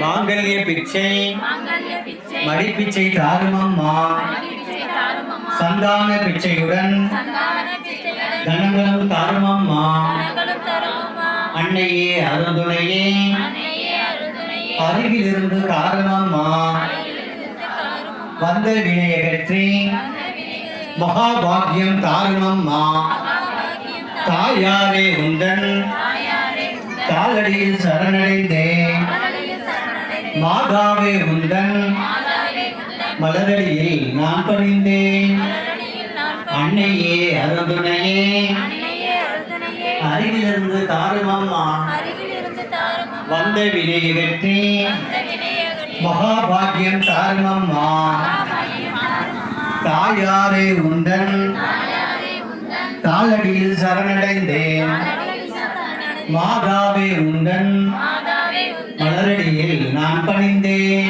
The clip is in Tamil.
மாங்கல்ய பிச்சை. மடிப்பிச்சை தாருமம்மா. சந்தான பிச்சையுடன். தனங்களும் தாருமம்மா. அன்னையே அருந்துணையே. அருகிலிருந்து காரணம்மா. வந்த வினையகற்றி மகாபாகியம் தாருமம்மா. தாயாரே உந்தன். காலடியில் சரணடைந்தேன். மாதாவே உந்தன். மலரடியில் நான் பணிந்தேன். அன்னையே அருந்துணையே அருகிலிருந்து தாருமம்மா. வந்த வினையகற்றி மகாபாகியம் தாருமம்மா. தாயாரே உந்தன். தாளடியில் சரணடைந்தேன். மாதாவே உந்தன். மலரடியில் நான் பணிந்தேன்.